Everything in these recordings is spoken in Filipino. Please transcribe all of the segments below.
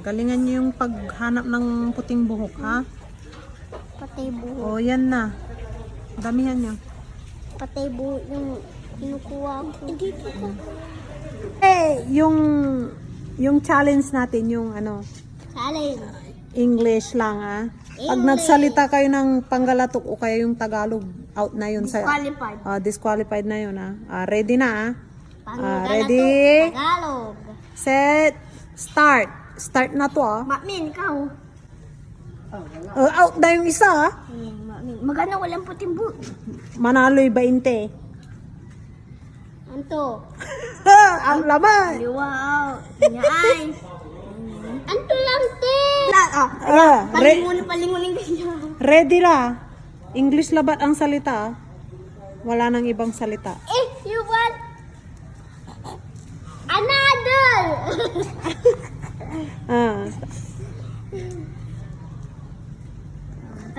Galingan niyo yung paghanap ng puting buhok, ha? Patay buhok. O, yan na. Damihan niyo. Patay buhok yung kinukuha ko. Hindi ko ko. Eh, yung yung challenge natin, yung ano, Challenge. English lang, ah. Pag nagsalita kayo ng Pangalatok o kaya yung Tagalog, out na yun sa Qualified. Ah, disqualified na yun, ah. Ah, ready na, ah. Pangalatok, ready? Tagalog. Set, start. Start na to, ah. Mamin, ikaw. Oh, out na yung isa, ah. Ayan, mamin. Magana walang puting buhok. Manalo'y 20. Anto. Ang laman. Wow. Niya ay. Anto lang, te. Ah, Ah, re- palingunin, palingunin ganyan. ready la. English labat ang salita. ah. Wala nang ibang salita. If you want another. Ah,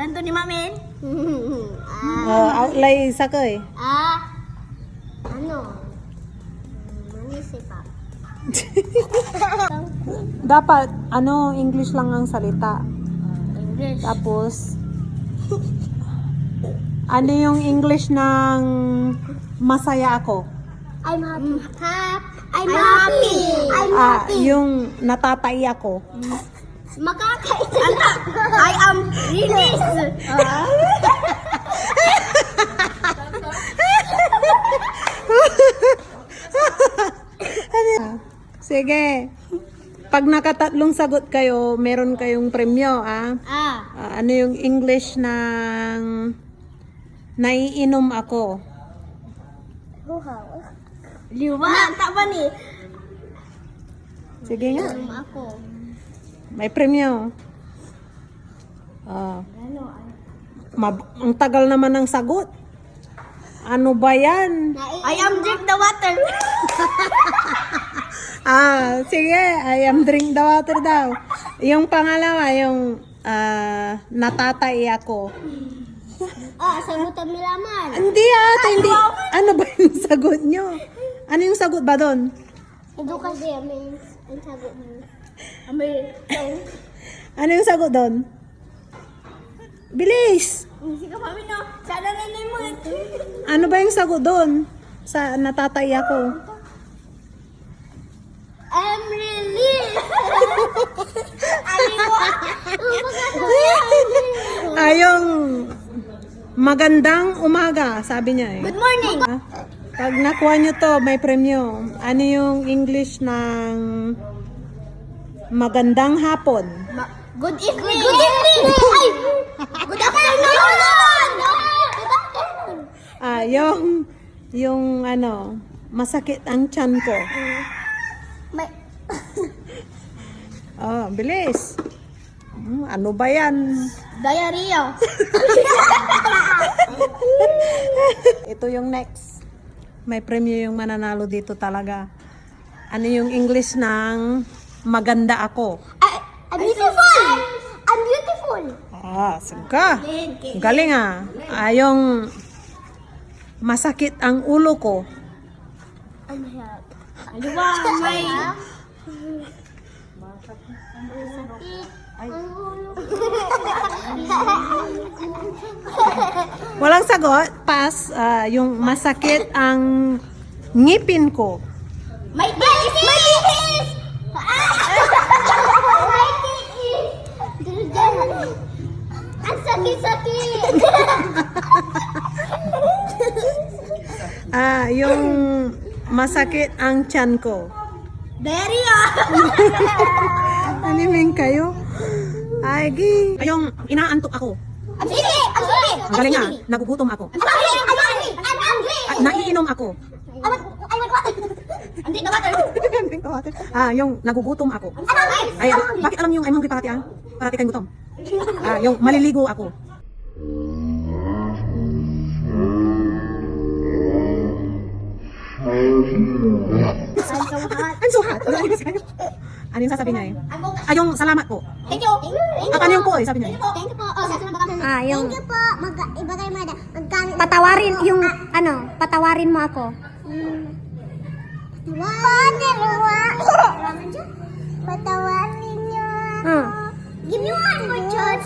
Tanto ni Mamin. ah, oh, outlay isa ko eh. ah, ano? Manisip pa. Dapat, ano, English lang ang salita. English. Tapos, ano yung English ng masaya ako? I'm happy. Hap. I'm, happy. I'm Ah, yung natatay ako. Makakaisa. I am released. Sige. Pag nakatatlong sagot kayo, meron kayong premyo, ah. ah. Ah, ano yung English ng naiinom ako? Luhaw. Liwa. Na, ba ni? Sige nga. Um, ako. May premyo. Ah, mab- ang tagal naman ng sagot. Ano ba yan? I am drink the water. Ah, sige. I am drink the water daw. Yung pangalawa, yung ah, natatay ako. ah, sagutan mo laman. Hindi ata, hindi. Ano ba yung sagot nyo? Ano yung sagot ba doon? Edukasya means ang sagot mo. Amay. Ano yung sagot doon? Bilis! Sige mami no. Sana na na. Ano ba yung sagot doon? Sa natatay ako. I'm released. Yung magandang umaga, sabi niya eh. Good morning. Pag nakuha nyo to, may premyo. Ano yung English ng magandang hapon? Ma- good evening. Good evening. Ay. Good afternoon. Good afternoon. Ah, yung, yung ano, masakit ang tiyan ko. May Oh, bilis. Hmm, ano ba yan? diarrhea. Ito yung next. May premyo yung mananalo dito talaga. Ano yung English ng maganda ako? I, I'm beautiful. I'm beautiful. Ah, singka. Galing ah. Yung masakit ang ulo ko. I'm help. Aliwa, may... Walang sagot. Pass. Ah, yung masakit ang ngipin ko. May! May! May tiis! Ang sakit-sakit! Ah, yung masakit ang tiyan ko. Diarrhea! Animin kayo? Ay, gi. Yung inaantok ako. Ang sige! Ang sige! Ang galing ah. Nagugutom ako. I'm hungry! I'm hungry! Ah, naiinom ako. I want, I want water! I'm drink the water! ah, yung nagugutom ako. Hungry! Ay, bakit alam niyo yung I'm hungry parati ah? Parati kayong gutom. Ah, yung maliligo ako. I'm so hot! I'm so hot. ano yung sasabihin niya eh? Ah, yung salamat po. Thank you! Thank Ah, ano yung po eh, sabi niya eh. Thank you po. Oh, sa sunod baka Ah, yung- Thank you po. Mag iba kayo mada. Magkano? Patawarin yung ano, patawarin mo ako. Pwede, luwa. Patawarin niyo ako. Hmm. Give me one more chance.